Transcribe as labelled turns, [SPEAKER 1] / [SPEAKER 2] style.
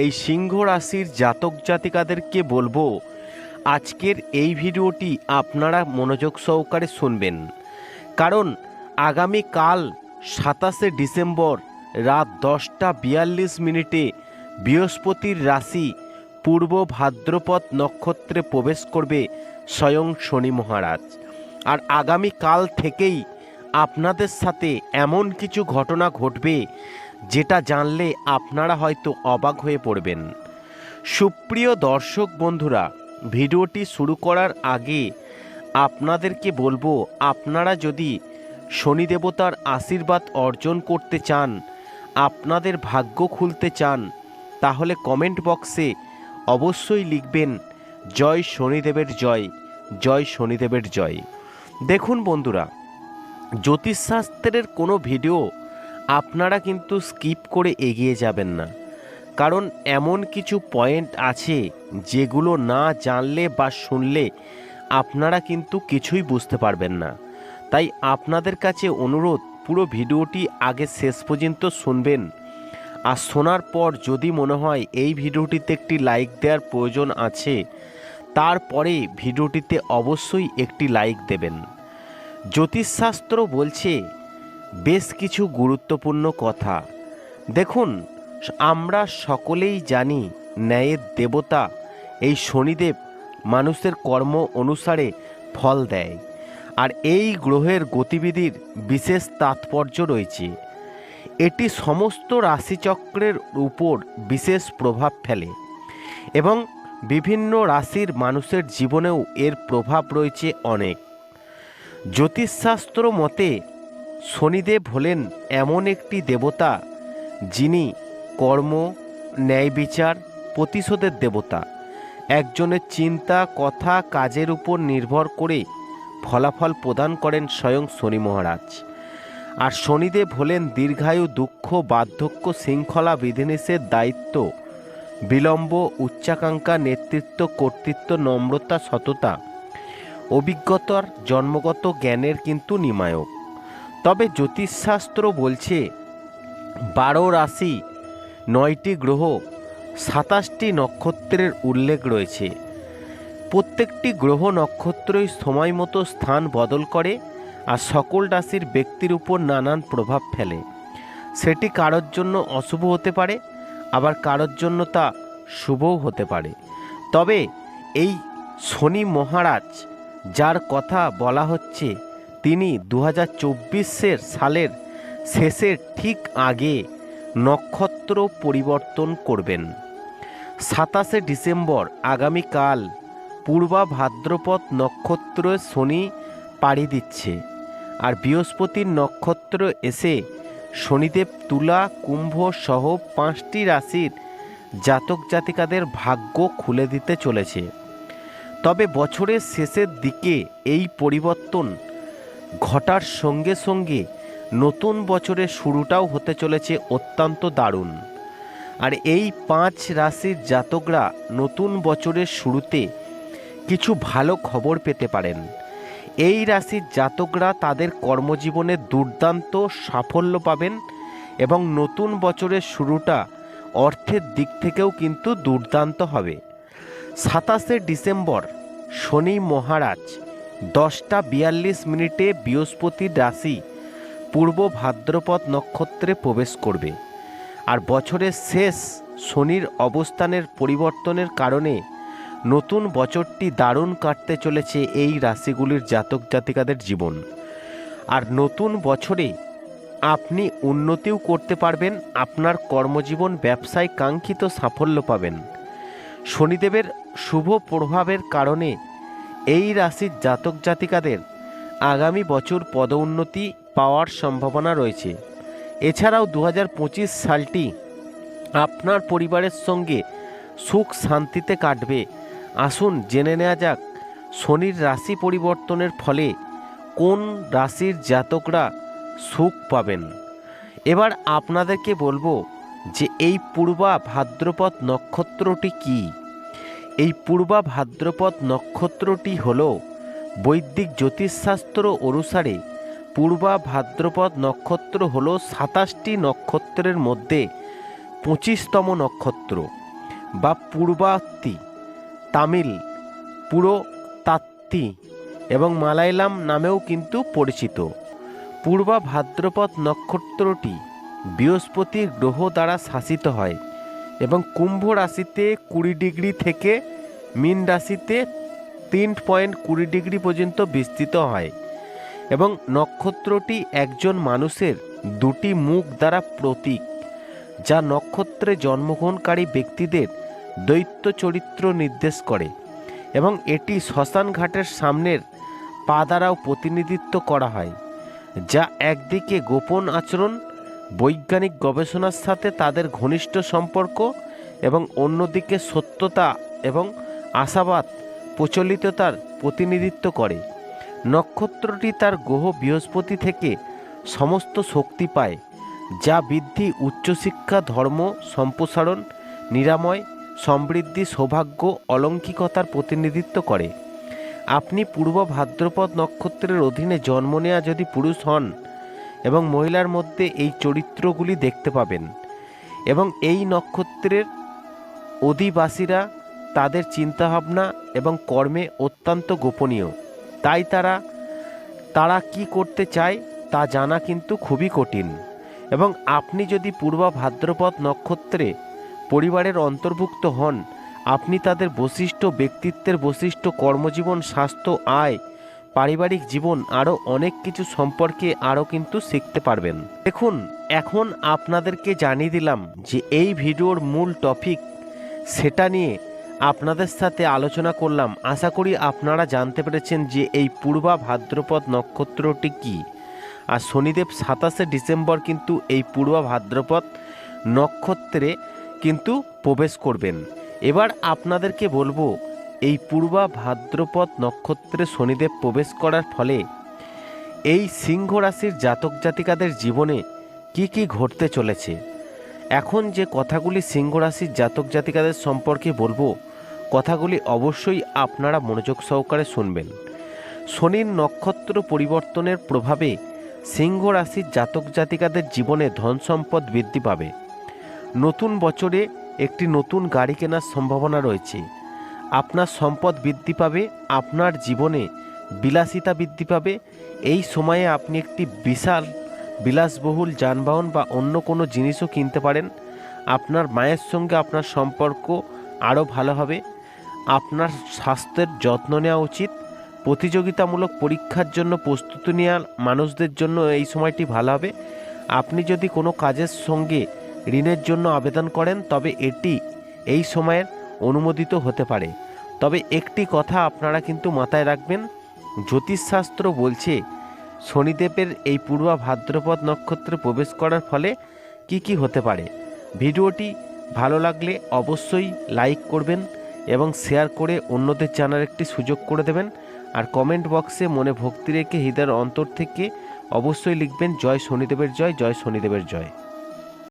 [SPEAKER 1] এই সিংহ রাশির জাতক জাতিকাদেরকে বলব, আজকের এই ভিডিওটি আপনারা মনোযোগ সহকারে শুনবেন। কারণ আগামীকাল সাতাশে ডিসেম্বর রাত দশটা বিয়াল্লিশ মিনিটে বৃহস্পতির রাশি পূর্ব ভাদ্রপদ নক্ষত্রে প্রবেশ করবে স্বয়ং শনি মহারাজ। আর আগামীকাল থেকেই আপনাদের সাথে এমন কিছু ঘটনা ঘটবে যেটা জানলে আপনারা হয়তো অবাক হয়ে পড়বেন। সুপ্রিয় দর্শক বন্ধুরা, ভিডিওটি শুরু করার আগে আপনাদেরকে বলব, আপনারা যদি শনি দেবতার আশীর্বাদ অর্জন করতে চান, আপনাদের ভাগ্য খুলতে চান, তাহলে কমেন্ট বক্সে অবশ্যই লিখবেন, জয় শনিদেবের জয় জয় শনিদেবের জয়। দেখুন বন্ধুরা, জ্যোতিষশাস্ত্রের কোনো ভিডিও আপনারা কিন্তু স্কিপ করে এগিয়ে যাবেন না। কারণ এমন কিছু পয়েন্ট আছে যেগুলো না জানলে বা শুনলে আপনারা কিন্তু কিছুই বুঝতে পারবেন না। তাই আপনাদের কাছে অনুরোধ, পুরো ভিডিওটি আগে শেষ পর্যন্ত শুনবেন। আর শোনার পর যদি মনে হয় এই ভিডিওটিতে একটি লাইক দেওয়ার প্রয়োজন আছে, তারপরে ভিডিওটিতে অবশ্যই একটি লাইক দেবেন। জ্যোতিষশাস্ত্র বলছে বেশ কিছু গুরুত্বপূর্ণ কথা। দেখুন, আমরা সকলেই জানি ন্যায়ের দেবতা এই শনিদেব মানুষের কর্ম অনুসারে ফল দেয়, আর এই গ্রহের গতিবিধির বিশেষ তাৎপর্য রয়েছে। এটি সমস্ত রাশিচক্রের উপর বিশেষ প্রভাব ফেলে, এবং বিভিন্ন রাশির মানুষের জীবনেও এর প্রভাব রয়েছে অনেক। জ্যোতিষশাস্ত্র মতে শনিদেব হলেন এমন একটি দেবতা যিনি কর্ম, ন্যায় বিচার, প্রতিশোধের দেবতা। একজনের চিন্তা, কথা, কাজের উপর নির্ভর করে ফলাফল প্রদান করেন স্বয়ং শনি মহারাজ। আর শনিদেব হলেন দীর্ঘায়ু দুঃখ, বার্ধক্য, শৃঙ্খলা বিধিনিষের দায়িত্ব, বিলম্ব, উচ্চাকাঙ্ক্ষা, নেতৃত্ব, কর্তৃত্ব, নম্রতা, সততা, অভিজ্ঞতার জন্মগত জ্ঞানের কিন্তু নিমায়ক। তবে জ্যোতিষশাস্ত্র বলছে, বারো রাশি, নয়টি গ্রহ, সাতাশটি নক্ষত্রের উল্লেখ রয়েছে। প্রত্যেকটি গ্রহ নক্ষত্রই সময় মতো স্থান বদল করে আর সকল রাশির ব্যক্তির উপর নানান প্রভাব ফেলে। সেটি কারোর জন্য অশুভ হতে পারে, আবার কারোর জন্য তা শুভও হতে পারে। তবে এই শনি মহারাজ, যার কথা বলা হচ্ছে তিনি দু হাজার সালের শেষের ঠিক আগে নক্ষত্র পরিবর্তন করবেন। সাতাশে ডিসেম্বর আগামীকাল পূর্বা ভাদ্রপদ নক্ষত্র শনি পাড়ি দিচ্ছে আর বৃহস্পতির নক্ষত্র এসে শনিদেব তুলা, কুম্ভ সহ পাঁচটি রাশির জাতক জাতিকাদের ভাগ্য খুলে দিতে চলেছে। তবে বছরের শেষের দিকে এই পরিবর্তন ঘটার সঙ্গে সঙ্গে নতুন বছরের শুরুটাও হতে চলেছে অত্যন্ত দারুণ। আর এই পাঁচ রাশির জাতকরা নতুন বছরের শুরুতে কিছু ভালো খবর পেতে পারেন। এই রাশির জাতকরা তাদের কর্মজীবনে দুর্দান্ত সাফল্য পাবেন এবং নতুন বছরের শুরুটা অর্থের দিক থেকেও কিন্তু দুর্দান্ত হবে। সাতাশে ডিসেম্বর, শনি মহারাজ। দশটা বিয়াল্লিশ মিনিটে বৃহস্পতির রাশি পূর্ব ভাদ্রপদ নক্ষত্রে প্রবেশ করবে। আর বছরের শেষ শনির অবস্থানের পরিবর্তনের কারণে নতুন বছরটি দারুণ কাটতে চলেছে এই রাশিগুলির জাতক জাতিকাদের জীবন। আর নতুন বছরে আপনি উন্নতিও করতে পারবেন, আপনার কর্মজীবন, ব্যবসায় কাঙ্ক্ষিত সাফল্য পাবেন। শনিদেবের শুভ প্রভাবের কারণে এই রাশির জাতক জাতিকাদের আগামী বছর পদোন্নতি পাওয়ার সম্ভাবনা রয়েছে। এছাড়াও দু হাজার পঁচিশ সালটি আপনার পরিবারের সঙ্গে সুখ শান্তিতে কাটবে। আসুন জেনে নেওয়া যাক, শনির রাশি পরিবর্তনের ফলে কোন রাশির জাতকরা সুখ পাবেন? এবার আপনাদেরকে বলব যে এই পূর্বা ভাদ্রপদ নক্ষত্রটি কি? এই পূর্বা ভাদ্রপদ নক্ষত্রটি হল বৈদিক জ্যোতিষশাস্ত্র অনুসারে পূর্বা ভাদ্রপদ নক্ষত্র হল সাতাশটি নক্ষত্রের মধ্যে পঁচিশতম নক্ষত্র বা পূর্বাত্তি, তামিল পুরো তাত্তি এবং মালায়ালাম নামেও কিন্তু পরিচিত। পূর্বা ভাদ্রপদ নক্ষত্রটি বৃহস্পতির গ্রহ দ্বারা শাসিত হয়। এবং কুম্ভ রাশিতে কুড়ি ডিগ্রি থেকে মীন রাশিতে তিন পয়েন্ট কুড়ি ডিগ্রি পর্যন্ত বিস্তৃত হয় এবং নক্ষত্রটি একজন মানুষের দুটি মুখ দ্বারা প্রতীক, যা নক্ষত্রে জন্মগ্রহণকারী ব্যক্তিদের দৈত্য চরিত্র নির্দেশ করে এবং এটি শ্মশান ঘাটের সামনের পা দ্বারাও প্রতিনিধিত্ব করা হয়, যা একদিকে গোপন আচরণ বৈজ্ঞানিক গবেষণার সাথে তাদের ঘনিষ্ঠ সম্পর্ক এবং অন্যদিকে সত্যতা এবং আশাবাদ প্রচলিততার প্রতিনিধিত্ব করে। নক্ষত্রটি তার গ্রহ বৃহস্পতি থেকে সমস্ত শক্তি পায়, যা বৃদ্ধি, উচ্চশিক্ষা, ধর্ম, সম্প্রসারণ, নিরাময়, সমৃদ্ধি, সৌভাগ্য, অলৌকিকতার প্রতিনিধিত্ব করে। আপনি পূর্ব ভাদ্রপদ নক্ষত্রের অধীনে জন্ম নেওয়া যদি পুরুষ হন এবং মহিলার মধ্যে এই চরিত্রগুলি দেখতে পাবেন। এবং এই নক্ষত্রের অধিবাসীরা তাদের চিন্তাভাবনা এবং কর্মে অত্যন্ত গোপনীয়। তাই তারা তারা কি করতে চায় তা জানা কিন্তু খুবই কঠিন। এবং আপনি যদি পূর্বা ভাদ্রপদ নক্ষত্রে পরিবারের অন্তর্ভুক্ত হন, আপনি তাদের বৈশিষ্ট্য ব্যক্তিত্বের বৈশিষ্ট্য কর্মজীবন, স্বাস্থ্য, আয় পারিবারিক জীবন আরও অনেক কিছু সম্পর্কে আরও কিন্তু শিখতে পারবেন। দেখুন, এখন আপনাদেরকে জানিয়ে দিলাম যে এই ভিডিওর মূল টপিক সেটা নিয়ে আপনাদের সাথে আলোচনা করলাম। আশা করি আপনারা জানতে পেরেছেন যে এই পূর্বা ভাদ্রপদ নক্ষত্রটি কী। আর শনিদেব সাতাশে ডিসেম্বর কিন্তু এই পূর্বা ভাদ্রপদ নক্ষত্রে কিন্তু প্রবেশ করবেন। এবার আপনাদেরকে বলব এই পূর্বা ভাদ্রপদ নক্ষত্রে শনিদেব প্রবেশ করার ফলে এই সিংহ রাশির জাতক জাতিকাদের জীবনে কি কি ঘটতে চলেছে? এখন যে কথাগুলি সিংহ রাশির জাতক জাতিকাদের সম্পর্কে বলব, কথাগুলি অবশ্যই আপনারা মনোযোগ সহকারে শুনবেন। শনির নক্ষত্র পরিবর্তনের প্রভাবে সিংহ রাশির জাতক জাতিকাদের জীবনে ধন সম্পদ বৃদ্ধি পাবে। নতুন বছরে একটি নতুন গাড়ি কেনার সম্ভাবনা রয়েছে। আপনার সম্পদ বৃদ্ধি পাবে, আপনার জীবনে বিলাসিতা বৃদ্ধি পাবে। এই সময়ে আপনি একটি বিশাল, বিলাসবহুল যানবাহন বা অন্য কোনো জিনিসও কিনতে পারেন। আপনার মায়ের সঙ্গে আপনার সম্পর্ক আরও ভালো হবে। আপনার স্বাস্থ্যের যত্ন নেওয়া উচিত। প্রতিযোগিতামূলক পরীক্ষার জন্য প্রস্তুতি নেওয়া মানুষদের জন্য এই সময়টি ভালো হবে। আপনি যদি কোনো কাজের সঙ্গে ঋণের জন্য আবেদন করেন, তবে এটি এই সময়ের অনুমোদিত হতে পারে। তবে একটি কথা আপনারা কিন্তু মাথায় রাখবেন। জ্যোতিষশাস্ত্র বলছে, শনিদেবের এই পূর্বা ভাদ্রপদ নক্ষত্রে প্রবেশ করার ফলে কি কি হতে পারে। ভিডিওটি ভালো লাগলে অবশ্যই লাইক করবেন এবং শেয়ার করে অন্যদের জানার একটি সুযোগ করে দেবেন। আর কমেন্ট বক্সে মনে ভক্তি রেখে হৃদয়ের অন্তর থেকে অবশ্যই লিখবেন, জয় শনিদেবের জয় জয় শনিদেবের জয়।